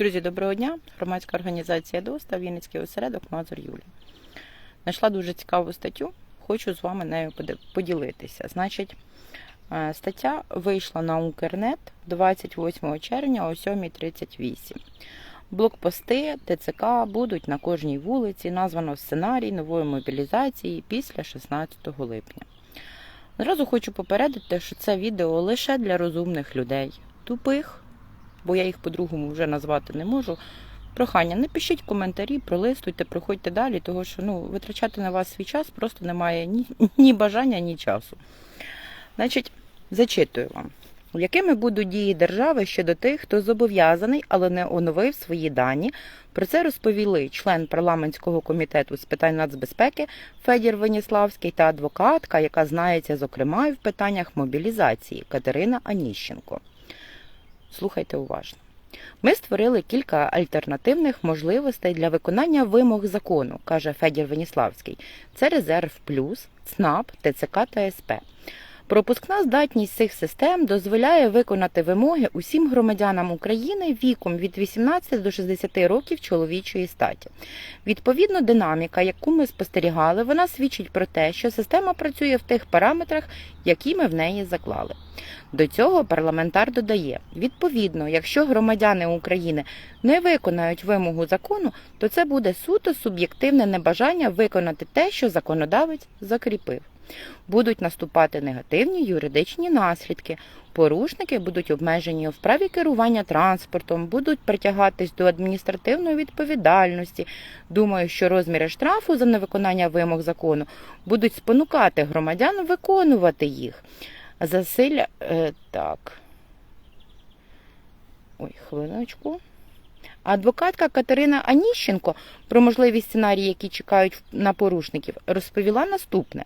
Друзі, доброго дня! Громадська організація ДОСТА, Вінницький осередок Мазур Юлі. Знайшла дуже цікаву статтю, хочу з вами нею поділитися. Значить, е, стаття вийшла на Укрнет 28 червня о 7.38. Блокпости ТЦК будуть на кожній вулиці. Названо сценарій нової мобілізації після 16 липня. Зразу хочу попередити, що це відео лише для розумних людей, тупих бо я їх по-другому вже назвати не можу. Прохання, не пишіть коментарі, пролистуйте, проходьте далі, тому що ну, витрачати на вас свій час просто немає ні, ні бажання, ні часу. Значить, зачитую вам. Якими будуть дії держави щодо тих, хто зобов'язаний, але не оновив свої дані? Про це розповіли член парламентського комітету з питань нацбезпеки Федір Веніславський та адвокатка, яка знається, зокрема, і в питаннях мобілізації Катерина Аніщенко. Слухайте уважно. Ми створили кілька альтернативних можливостей для виконання вимог закону, каже Федір Веніславський. Це резерв плюс, ЦНАП, ТЦК та СП. Пропускна здатність цих систем дозволяє виконати вимоги усім громадянам України віком від 18 до 60 років чоловічої статі. Відповідно, динаміка, яку ми спостерігали, вона свідчить про те, що система працює в тих параметрах, які ми в неї заклали. До цього парламентар додає: відповідно, якщо громадяни України не виконають вимогу закону, то це буде суто суб'єктивне небажання виконати те, що законодавець закріпив. Будуть наступати негативні юридичні наслідки. Порушники будуть обмежені в праві керування транспортом, будуть притягатись до адміністративної відповідальності. Думаю, що розміри штрафу за невиконання вимог закону будуть спонукати громадян виконувати їх. Засилля. Е, так. Ой, хвилиночку. Адвокатка Катерина Аніщенко про можливі сценарії, які чекають на порушників, розповіла наступне: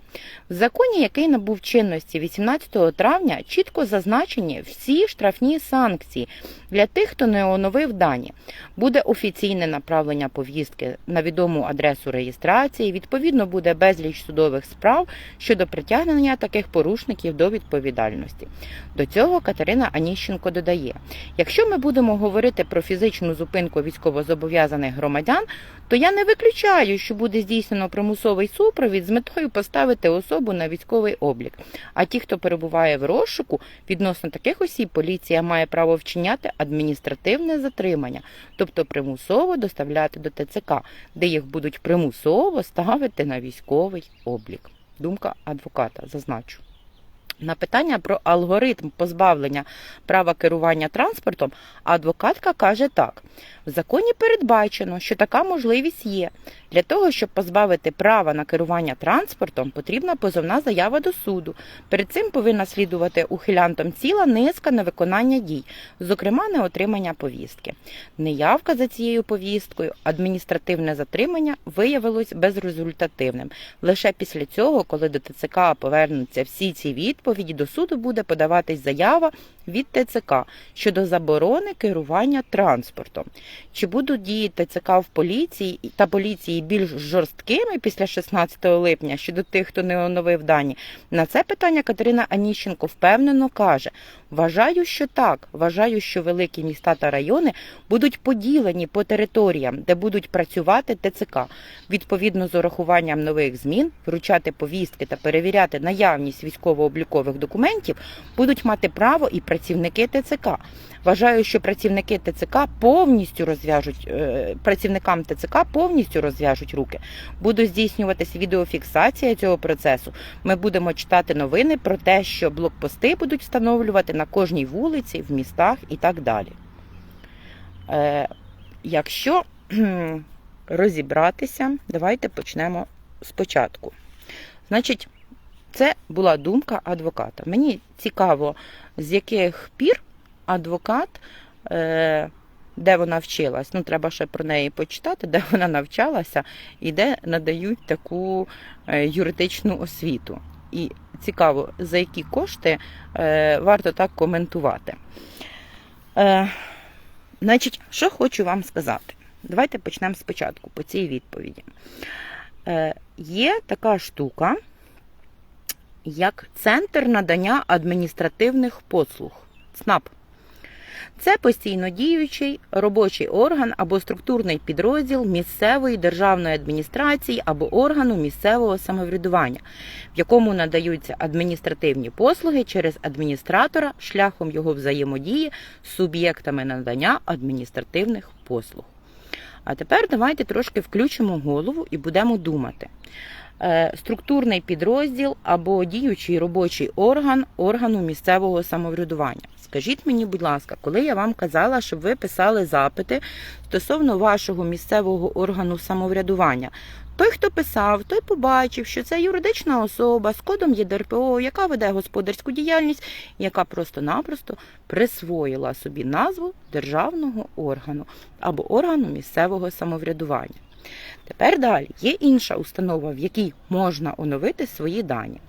в законі, який набув чинності 18 травня, чітко зазначені всі штрафні санкції для тих, хто не оновив дані. Буде офіційне направлення повістки на відому адресу реєстрації. Відповідно, буде безліч судових справ щодо притягнення таких порушників до відповідальності. До цього Катерина Аніщенко додає: якщо ми будемо говорити про фізичну зупинку військовозобов'язаних громадян, то я не виключаю, що буде здійснено примусовий супровід з метою поставити особу на військовий облік. А ті, хто перебуває в розшуку, відносно таких осіб поліція має право вчиняти адміністративне затримання, тобто примусово доставляти до ТЦК, де їх будуть примусово ставити на військовий облік. Думка адвоката, зазначу. На питання про алгоритм позбавлення права керування транспортом адвокатка каже так: в законі передбачено, що така можливість є. Для того, щоб позбавити права на керування транспортом, потрібна позовна заява до суду. Перед цим повинна слідувати ухилянтом ціла низка невиконання дій, зокрема неотримання повістки. Неявка за цією повісткою, адміністративне затримання виявилось безрезультативним. Лише після цього, коли до ТЦК повернуться всі ці відповіді, до суду буде подаватись заява від ТЦК щодо заборони керування транспортом. Чи будуть дії ТЦК в поліції та поліції більш жорсткими після 16 липня щодо тих, хто не оновив дані? На це питання Катерина Аніщенко впевнено каже: вважаю, що так. Вважаю, що великі міста та райони будуть поділені по територіям, де будуть працювати ТЦК. Відповідно з урахуванням нових змін, вручати повістки та перевіряти наявність військово-облікових документів будуть мати право і працівники ТЦК. Вважаю, що працівники ТЦК повністю розв'яжуть е, працівникам ТЦК повністю розв'яжуть руки. Буде здійснюватися відеофіксація цього процесу. Ми будемо читати новини про те, що блокпости будуть встановлювати на кожній вулиці, в містах і так далі. Е, Якщо розібратися, давайте почнемо спочатку. Значить, це була думка адвоката. Мені цікаво, з яких пір адвокат, е, де вона вчилась. Ну, треба ще про неї почитати, де вона навчалася і де надають таку е, юридичну освіту. І цікаво, за які кошти е, варто так коментувати. Значить, що хочу вам сказати. Давайте почнемо спочатку по цій відповіді. Є така штука, як Центр надання адміністративних послуг ЦНАП. Це постійно діючий робочий орган або структурний підрозділ місцевої державної адміністрації або органу місцевого самоврядування, в якому надаються адміністративні послуги через адміністратора шляхом його взаємодії з суб'єктами надання адміністративних послуг. А тепер давайте трошки включимо голову і будемо думати. Е, Структурний підрозділ або діючий робочий орган органу місцевого самоврядування. Скажіть мені, будь ласка, коли я вам казала, щоб ви писали запити стосовно вашого місцевого органу самоврядування, той, хто писав, той побачив, що це юридична особа з кодом ЄДРПО, яка веде господарську діяльність, яка просто-напросто присвоїла собі назву державного органу або органу місцевого самоврядування. Тепер далі є інша установа, в якій можна оновити свої дані.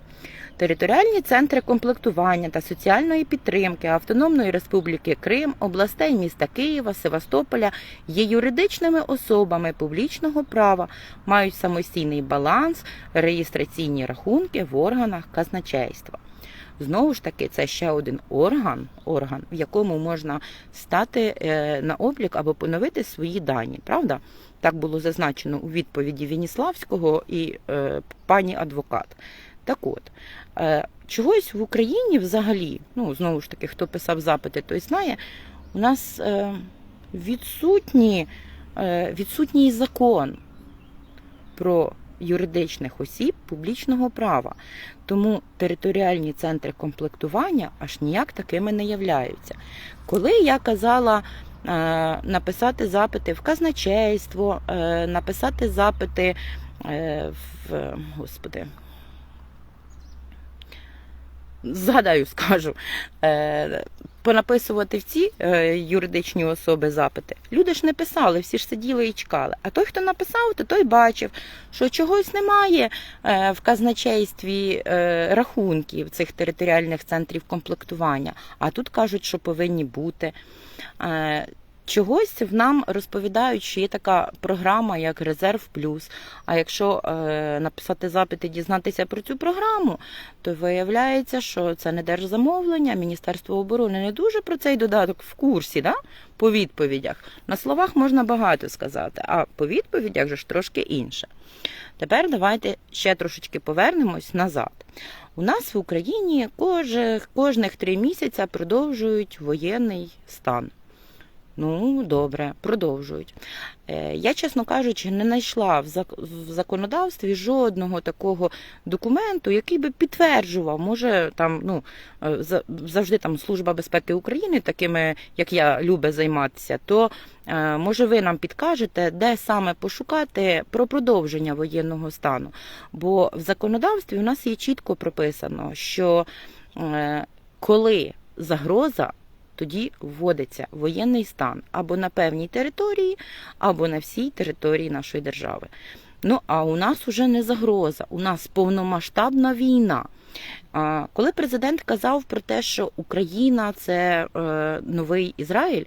Територіальні центри комплектування та соціальної підтримки Автономної Республіки Крим, областей міста Києва, Севастополя є юридичними особами публічного права, мають самостійний баланс, реєстраційні рахунки в органах казначейства. Знову ж таки, це ще один орган, орган, в якому можна стати е, на облік або поновити свої дані. Правда? Так було зазначено у відповіді Веніславського і е, пані адвокат. Так от, е, чогось в Україні взагалі, ну знову ж таки, хто писав запити, той знає, у нас е, відсутні, е, відсутній закон про юридичних осіб публічного права. Тому територіальні центри комплектування аж ніяк такими не являються. Коли я казала написати запити в казначейство, написати запити в господи. Згадаю, скажу, е, понаписувати в ці е, юридичні особи запити. Люди ж не писали, всі ж сиділи і чекали. А той, хто написав, то той бачив, що чогось немає е, в казначействі е, рахунків цих територіальних центрів комплектування. А тут кажуть, що повинні бути. Е, Чогось нам розповідають, що є така програма, як Резерв Плюс. А якщо е, написати запит і дізнатися про цю програму, то виявляється, що це не держзамовлення, Міністерство оборони не дуже про цей додаток в курсі, да? по відповідях. На словах можна багато сказати, а по відповідях же ж трошки інше. Тепер давайте ще трошечки повернемось назад. У нас в Україні кожних, кожних три місяці продовжують воєнний стан. Ну, добре, продовжують. Е, Я, чесно кажучи, не знайшла в законодавстві жодного такого документу, який би підтверджував, може там ну е, завжди там Служба безпеки України, такими як я любить займатися, то е, може ви нам підкажете, де саме пошукати про продовження воєнного стану. Бо в законодавстві у нас є чітко прописано, що коли загроза тоді вводиться воєнний стан або на певній території, або на всій території нашої держави. Ну а у нас уже не загроза, у нас повномасштабна війна. Коли президент казав про те, що Україна це е, новий Ізраїль,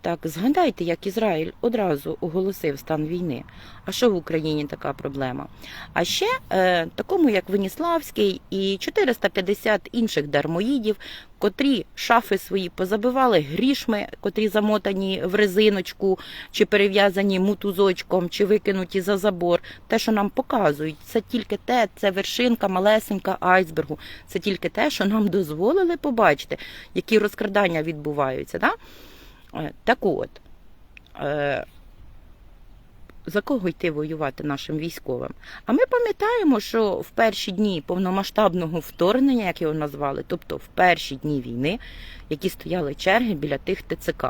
так згадайте, як Ізраїль одразу оголосив стан війни. А що в Україні така проблема? А ще е, такому, як Веніславський і 450 інших дармоїдів, котрі шафи свої позабивали грішми, котрі замотані в резиночку, чи перев'язані мутузочком, чи викинуті за забор. Те, що нам показують, це тільки те, це вершинка малесенька айсбергу. Це тільки те, що нам дозволили побачити, які розкрадання відбуваються. Да? Е, Так от. За кого йти воювати нашим військовим? А ми пам'ятаємо, що в перші дні повномасштабного вторгнення, як його назвали, тобто в перші дні війни, які стояли черги біля тих ТЦК.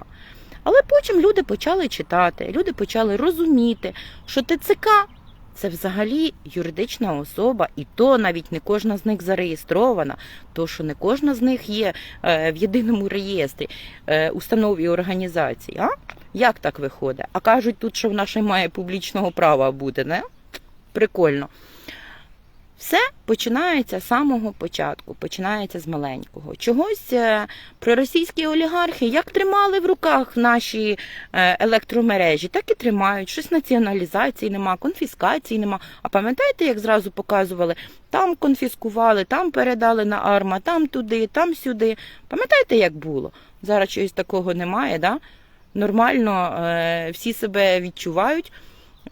Але потім люди почали читати, люди почали розуміти, що ТЦК це взагалі юридична особа, і то навіть не кожна з них зареєстрована, то що не кожна з них є е, в єдиному реєстрі е, установ і організацій. А? Як так виходить? А кажуть тут, що в нас ще має публічного права бути, не? Прикольно. Все починається з самого початку, починається з маленького. Чогось е, проросійські олігархи як тримали в руках наші е, електромережі, так і тримають. Щось націоналізації нема, конфіскації нема. А пам'ятаєте, як зразу показували, там конфіскували, там передали на арма, там туди, там сюди. Пам'ятаєте, як було? Зараз чогось такого немає, да? Нормально е, всі себе відчувають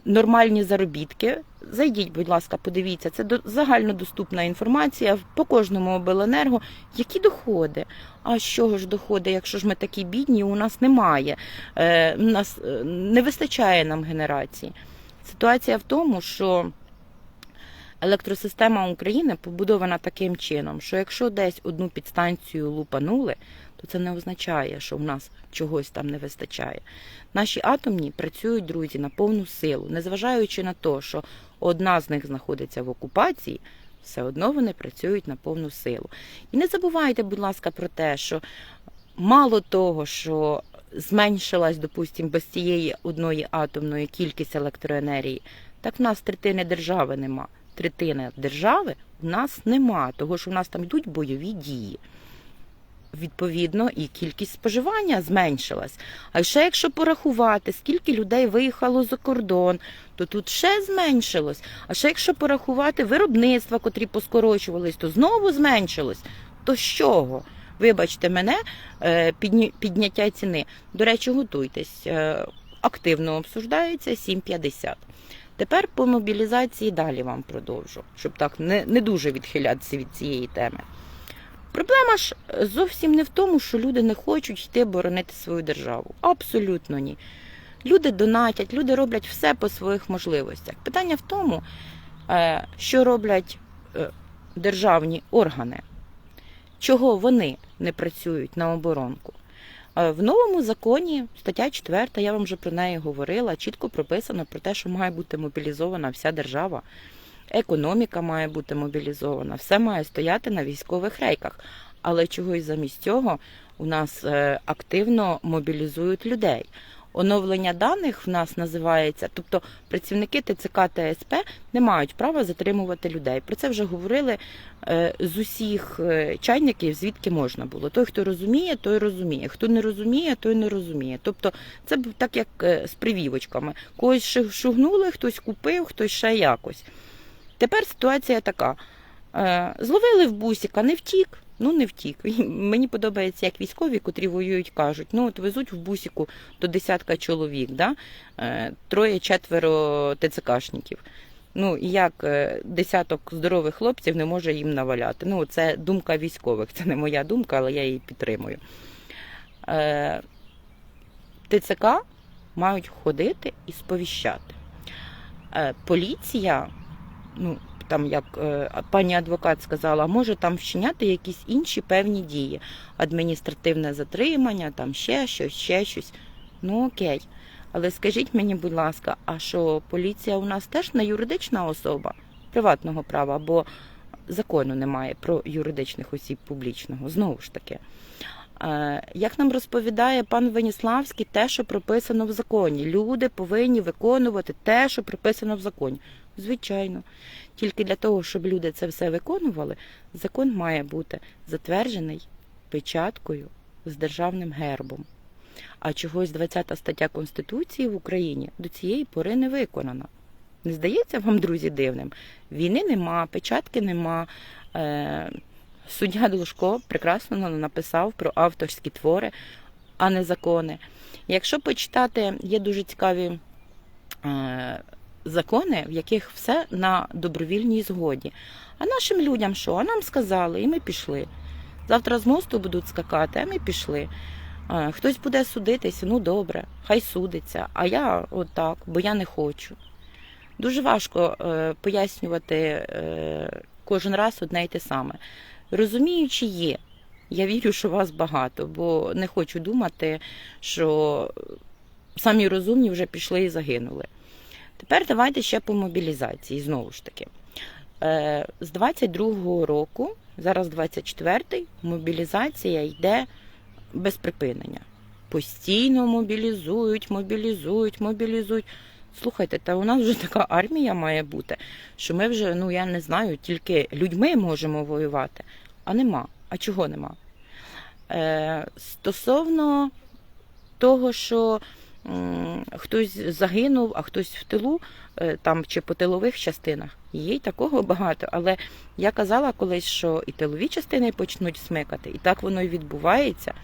нормальні заробітки. Зайдіть, будь ласка, подивіться, це до- загальнодоступна інформація по кожному обленерго. Які доходи? А з чого ж доходи, якщо ж ми такі бідні, у нас немає, е, у нас е, не вистачає нам генерації. Ситуація в тому, що електросистема України побудована таким чином, що якщо десь одну підстанцію лупанули, то це не означає, що в нас чогось там не вистачає. Наші атомні працюють, друзі, на повну силу, незважаючи на те, що одна з них знаходиться в окупації, все одно вони працюють на повну силу. І не забувайте, будь ласка, про те, що мало того, що зменшилась, допустимо, без цієї одної атомної кількість електроенергії, так в нас третини держави нема. Третини держави в нас нема, того що в нас там йдуть бойові дії. Відповідно, і кількість споживання зменшилась. А ще якщо порахувати, скільки людей виїхало за кордон, то тут ще зменшилось. А ще якщо порахувати виробництва, котрі поскорочувались, то знову зменшилось. То з чого? Вибачте мене, е, підняття ціни. До речі, готуйтесь. е, Активно обсуждається 7,50. Тепер по мобілізації далі вам продовжу, щоб так не, не дуже відхилятися від цієї теми. Проблема ж зовсім не в тому, що люди не хочуть йти боронити свою державу. Абсолютно ні. Люди донатять, люди роблять все по своїх можливостях. Питання в тому, е, що роблять е, державні органи, чого вони не працюють на оборонку. Е, В новому законі, стаття 4, я вам вже про неї говорила, чітко прописано про те, що має бути мобілізована вся держава. Економіка має бути мобілізована, все має стояти на військових рейках. Але чогось замість цього у нас е, активно мобілізують людей. Оновлення даних в нас називається, тобто працівники ТЦК та СП не мають права затримувати людей. Про це вже говорили е, з усіх е, чайників, звідки можна було. Той, хто розуміє, той розуміє. Хто не розуміє, той не розуміє. Тобто це так як з привівочками. Когось шугнули, хтось купив, хтось ще якось. Тепер ситуація така. Е, Зловили в бусіка, не втік. Ну, не втік. Мені подобається, як військові, котрі воюють, кажуть, ну от везуть в бусіку до десятка чоловік, да? Е, троє-четверо ТЦКшників. Ну, як е, десяток здорових хлопців не може їм наваляти. Ну, це думка військових, це не моя думка, але я її підтримую. ТЦК мають ходити і сповіщати. Поліція, ну, там як е, пані адвокат сказала, може там вчиняти якісь інші певні дії, адміністративне затримання, там ще щось, ще щось. Ну окей. Але скажіть мені, будь ласка, а що поліція у нас теж не юридична особа приватного права, бо закону немає про юридичних осіб публічного, знову ж таки. Е, Як нам розповідає пан Веніславський, те, що прописано в законі. Люди повинні виконувати те, що прописано в законі. Звичайно. Тільки для того, щоб люди це все виконували, закон має бути затверджений печаткою з державним гербом. А чогось 20 стаття Конституції в Україні до цієї пори не виконана. Не здається вам, друзі, дивним? Війни нема, печатки нема. Е, суддя Глушко прекрасно написав про авторські твори, а не закони. Якщо почитати, є дуже цікаві е, закони, в яких все на добровільній згоді. А нашим людям що? А нам сказали, і ми пішли. Завтра з мосту будуть скакати, а ми пішли. Хтось буде судитися, ну добре, хай судиться. А я отак, бо я не хочу. Дуже важко е, пояснювати е, кожен раз одне й те саме. Розуміючи є. Я вірю, що вас багато, бо не хочу думати, що самі розумні вже пішли і загинули. Тепер давайте ще по мобілізації, знову ж таки. Е, З 22-го року, зараз 24-й, мобілізація йде без припинення. Постійно мобілізують, мобілізують, мобілізують. Слухайте, та у нас вже така армія має бути, що ми вже, ну я не знаю, тільки людьми можемо воювати, а нема. А чого нема? Е, стосовно того, що хтось загинув, а хтось в тилу, е, там чи по тилових частинах, є й такого багато. Але я казала колись, що і тилові частини почнуть смикати, і так воно і відбувається.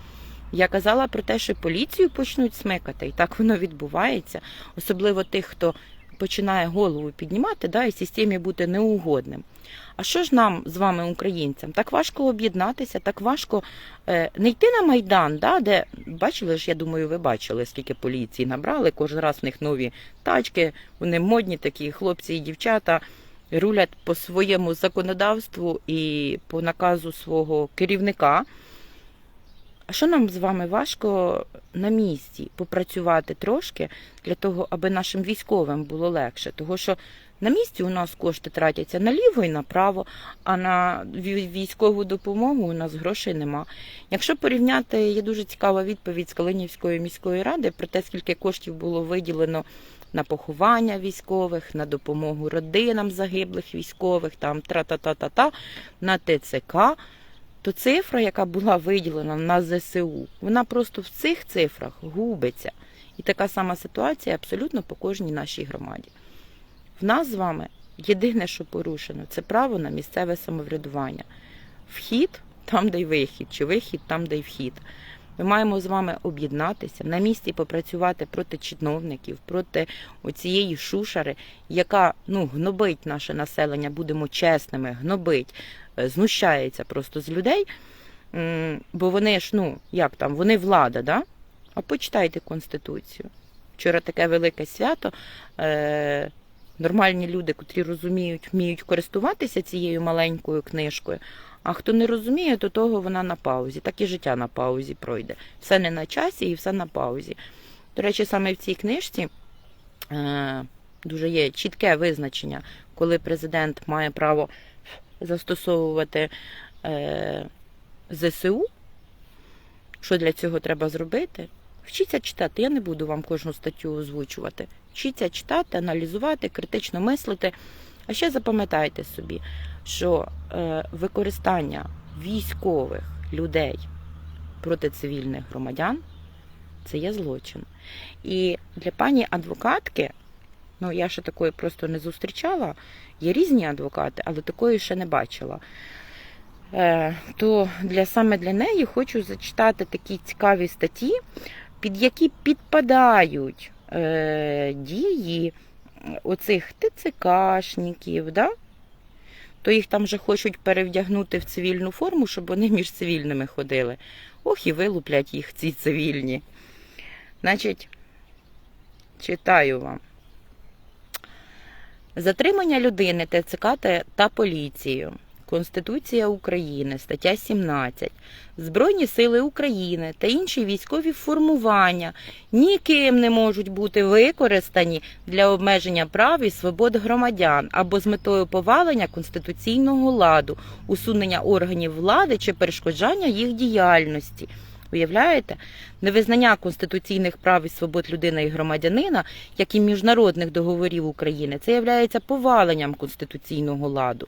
Я казала про те, що поліцію почнуть смикати, і так воно відбувається. Особливо тих, хто починає голову піднімати, да, і системі бути неугодним. А що ж нам з вами, українцям? Так важко об'єднатися, так важко е, не йти на Майдан, да, де бачили ж, я думаю, ви бачили, скільки поліції набрали. Кожен раз в них нові тачки, вони модні такі хлопці і дівчата рулять по своєму законодавству і по наказу свого керівника. А що нам з вами важко на місці попрацювати трошки для того, аби нашим військовим було легше? Того, що на місці у нас кошти тратяться наліво і направо, а на вій- військову допомогу у нас грошей нема. Якщо порівняти, є дуже цікава відповідь з Калинівської міської ради про те, скільки коштів було виділено на поховання військових, на допомогу родинам загиблих військових, там тра-та-та-та-та, на ТЦК то цифра, яка була виділена на ЗСУ, вона просто в цих цифрах губиться. І така сама ситуація абсолютно по кожній нашій громаді. В нас з вами єдине, що порушено, це право на місцеве самоврядування. Вхід там, де й вихід, чи вихід там, де й вхід. Ми маємо з вами об'єднатися, на місці попрацювати проти чиновників, проти оцієї шушари, яка ну, гнобить наше населення, будемо чесними, гнобить, е, знущається просто з людей. Бо вони ж, ну, як там, вони влада, да? А почитайте Конституцію. Вчора таке велике свято. Е, нормальні люди, котрі розуміють, вміють користуватися цією маленькою книжкою. А хто не розуміє, то того вона на паузі. Так і життя на паузі пройде. Все не на часі і все на паузі. До речі, саме в цій книжці е, дуже є чітке визначення, коли президент має право застосовувати е, ЗСУ. Що для цього треба зробити? Вчіться читати. Я не буду вам кожну статтю озвучувати. Вчіться читати, аналізувати, критично мислити. А ще запам'ятайте собі, що е, використання військових людей проти цивільних громадян це є злочин. І для пані адвокатки, ну я ще такої просто не зустрічала, є різні адвокати, але такої ще не бачила. Е, то для саме для неї хочу зачитати такі цікаві статті, під які підпадають е, дії оцих ТЦКшників, да? То їх там вже хочуть перевдягнути в цивільну форму, щоб вони між цивільними ходили. Ох, і вилуплять їх ці цивільні. Значить, читаю вам. Затримання людини ТЦК та- поліцією. Конституція України, стаття 17. Збройні сили України та інші військові формування ніким не можуть бути використані для обмеження прав і свобод громадян або з метою повалення конституційного ладу, усунення органів влади чи перешкоджання їх діяльності. Уявляєте, невизнання конституційних прав і свобод людини і громадянина, як і міжнародних договорів України, це є поваленням конституційного ладу.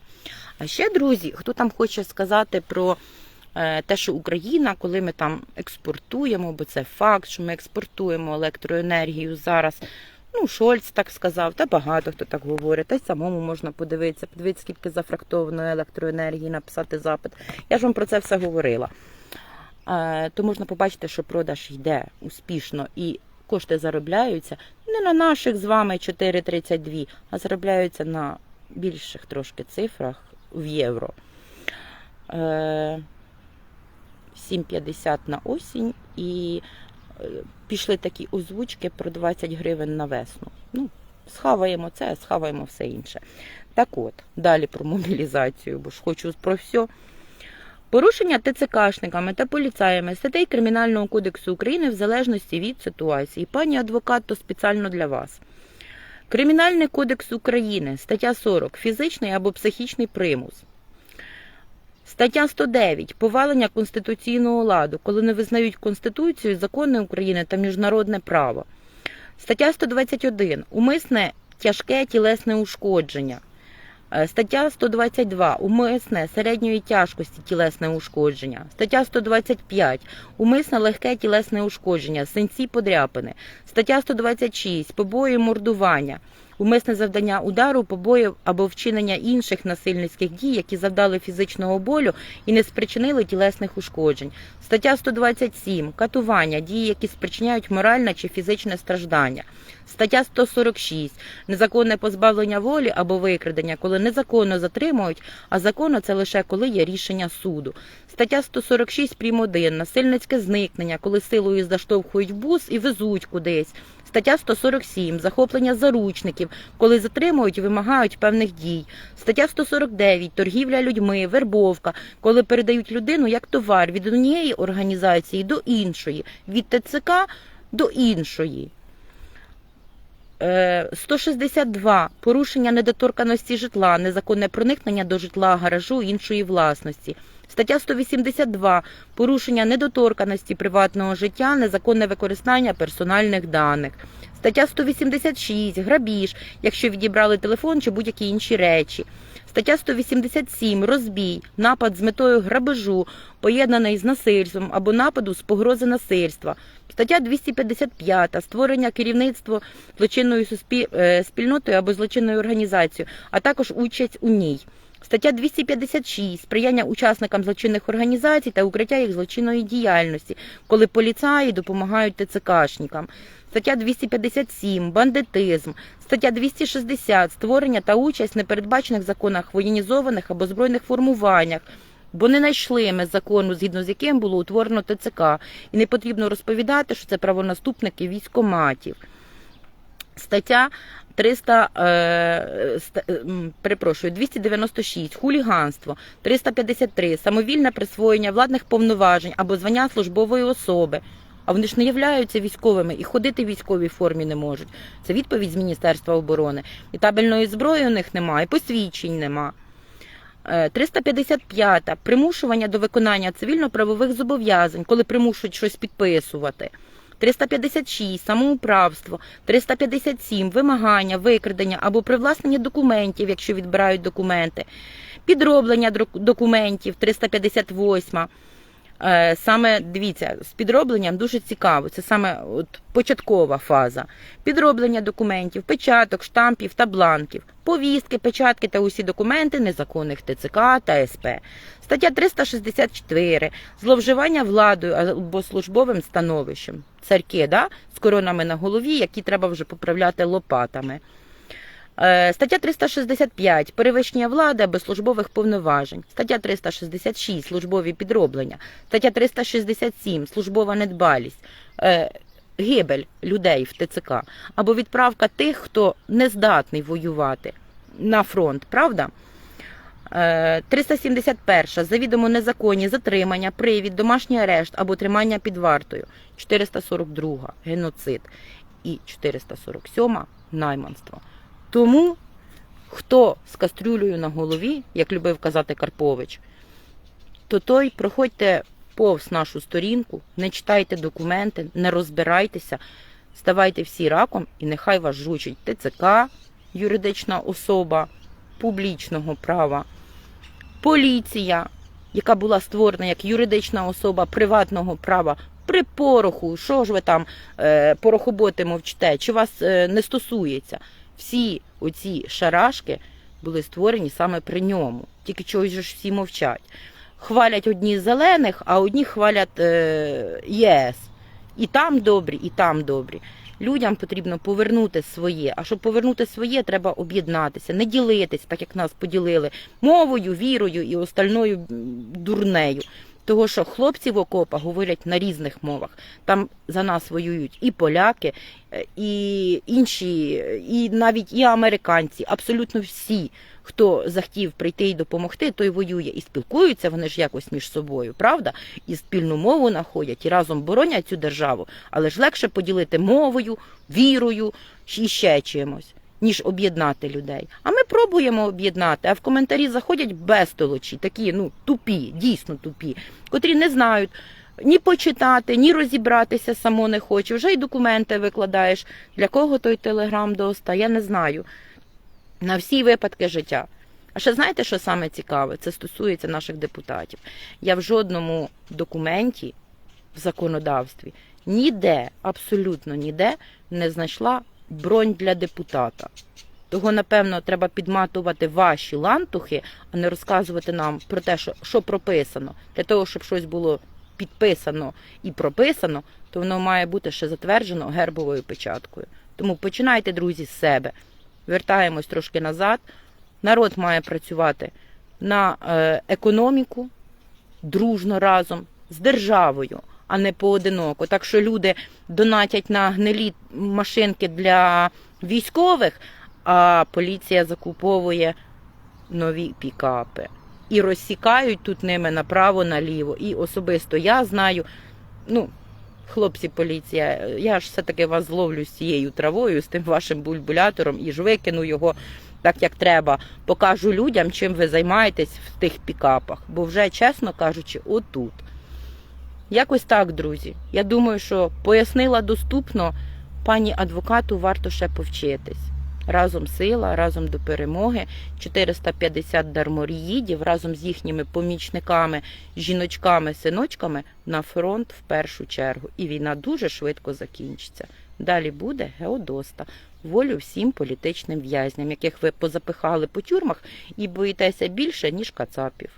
А ще, друзі, хто там хоче сказати про е, те, що Україна, коли ми там експортуємо, бо це факт, що ми експортуємо електроенергію зараз. Ну, Шольц так сказав, та багато хто так говорить, та й самому можна подивитися, подивитися, скільки зафрактованої електроенергії, написати запит. Я ж вам про це все говорила. Е, то можна побачити, що продаж йде успішно і кошти заробляються не на наших з вами 4,32, а заробляються на більших трошки цифрах в євро. Е, 7,50 на осінь і е, пішли такі озвучки про 20 гривень на весну. Ну, схаваємо це, схаваємо все інше. Так от, далі про мобілізацію, бо ж хочу про все. Порушення ТЦКшниками та поліцаями статей Кримінального кодексу України в залежності від ситуації. Пані адвокат, то спеціально для вас. Кримінальний кодекс України, стаття 40. Фізичний або психічний примус. Стаття 109. Повалення конституційного ладу, коли не визнають Конституцію, закони України та міжнародне право. Стаття 121. Умисне тяжке тілесне ушкодження. Е, Стаття 122. Умисне середньої тяжкості тілесне ушкодження. Стаття 125. Умисне легке тілесне ушкодження, синці подряпини. Стаття 126. Побої мордування. Умисне завдання удару, побоїв або вчинення інших насильницьких дій, які завдали фізичного болю і не спричинили тілесних ушкоджень. Стаття 127. Катування, дії, які спричиняють моральне чи фізичне страждання. Стаття 146. Незаконне позбавлення волі або викрадення, коли незаконно затримують, а законно це лише коли є рішення суду. Стаття 146 прим. 1. Насильницьке зникнення, коли силою заштовхують бус і везуть кудись. Стаття 147. Захоплення заручників, коли затримують і вимагають певних дій. Стаття 149. Торгівля людьми, вербовка, коли передають людину як товар від однієї організації до іншої, від ТЦК до іншої. Е, 162. Порушення недоторканості житла, незаконне проникнення до житла, гаражу іншої власності. Стаття 182. Порушення недоторканості приватного життя, незаконне використання персональних даних. Стаття 186. Грабіж, якщо відібрали телефон чи будь-які інші речі. Стаття 187. Розбій, напад з метою грабежу, поєднаний з насильством або нападу з погрози насильства. Стаття 255. Створення керівництва злочинною суспі... е, спільнотою або злочинною організацією, а також участь у ній. Стаття 256. Сприяння учасникам злочинних організацій та укриття їх злочинної діяльності, коли поліцаї допомагають ТЦКшникам. Стаття 257. Бандитизм. Стаття 260. Створення та участь в непередбачених законах воєнізованих або збройних формуваннях. Бо не знайшли ми закону, згідно з яким було утворено ТЦК, і не потрібно розповідати, що це правонаступники військоматів. Стаття 300, е, е, перепрошую, 296. Хуліганство. 353. Самовільне присвоєння владних повноважень або звання службової особи. А вони ж не являються військовими і ходити в військовій формі не можуть. Це відповідь з Міністерства оборони. І табельної зброї у них немає, і посвідчень нема. Е, 355. Примушування до виконання цивільно-правових зобов'язань, коли примушують щось підписувати. 356. Самоуправство. 357. Вимагання, викрадення або привласнення документів, якщо відбирають документи. Підроблення документів. 358. Е, Саме дивіться, з підробленням дуже цікаво. Це саме от початкова фаза. Підроблення документів, печаток, штампів та бланків, повістки, печатки та усі документи незаконних ТЦК та СП. Стаття 364. Зловживання владою або службовим становищем. Царки, да? з коронами на голові, які треба вже поправляти лопатами. Е, Стаття 365. Перевищення влади або службових повноважень. Стаття 366. Службові підроблення. Стаття 367. Службова недбалість. Е, Гибель людей в ТЦК. Або відправка тих, хто не здатний воювати на фронт, правда? Е, 371. Завідомо незаконні затримання, привід, домашній арешт або тримання під вартою. 442. Геноцид. І 447. Найманство. Тому, хто з кастрюлею на голові, як любив казати Карпович, то той проходьте повз нашу сторінку, не читайте документи, не розбирайтеся, ставайте всі раком і нехай вас жучить ТЦК, юридична особа публічного права, поліція, яка була створена як юридична особа приватного права. При пороху, що ж ви там е, порохоботи мовчите, чи вас е, не стосується? Всі оці шарашки були створені саме при ньому. Тільки чогось ж всі мовчать. Хвалять одні зелених, а одні хвалять е, ЄС. І там добрі, і там добрі. Людям потрібно повернути своє. А щоб повернути своє, треба об'єднатися, не ділитись, так як нас поділили мовою, вірою і остальною дурнею. Того, що хлопці в окопах говорять на різних мовах. Там за нас воюють і поляки, е, і інші, і навіть і американці, абсолютно всі, хто захотів прийти і допомогти, той воює. І спілкуються вони ж якось між собою, правда? І спільну мову знаходять, і разом боронять цю державу. Але ж легше поділити мовою, вірою і ще чимось. Ніж об'єднати людей. А ми пробуємо об'єднати, а в коментарі заходять безтолочі, такі ну тупі, дійсно тупі, котрі не знають ні почитати, ні розібратися само не хоче. Вже й документи викладаєш. Для кого той телеграм доста, я не знаю. На всі випадки життя. А ще знаєте, що саме цікаве? Це стосується наших депутатів. Я в жодному документі в законодавстві ніде, абсолютно ніде не знайшла бронь для депутата. Того, напевно, треба підматувати ваші лантухи, а не розказувати нам про те, що, що прописано. Для того, щоб щось було підписано і прописано, то воно має бути ще затверджено гербовою печаткою. Тому починайте, друзі, з себе. Вертаємось трошки назад. Народ має працювати на е, економіку дружно разом з державою, а не поодиноко. Так що люди донатять на гнилі машинки для військових, а поліція закуповує нові пікапи. І розсікають тут ними направо-наліво. І особисто я знаю, ну, хлопці, поліція, я ж все-таки вас зловлю з цією травою, з тим вашим бульбулятором і ж викину його так, як треба. Покажу людям, чим ви займаєтесь в тих пікапах. Бо вже, чесно кажучи, отут. Якось так, друзі. Я думаю, що пояснила доступно, пані адвокату варто ще повчитись. Разом сила, разом до перемоги. 450 дарморіїдів разом з їхніми помічниками, жіночками, синочками на фронт в першу чергу. І війна дуже швидко закінчиться. Далі буде Геодоста. Волю всім політичним в'язням, яких ви позапихали по тюрмах і боїтеся більше, ніж кацапів.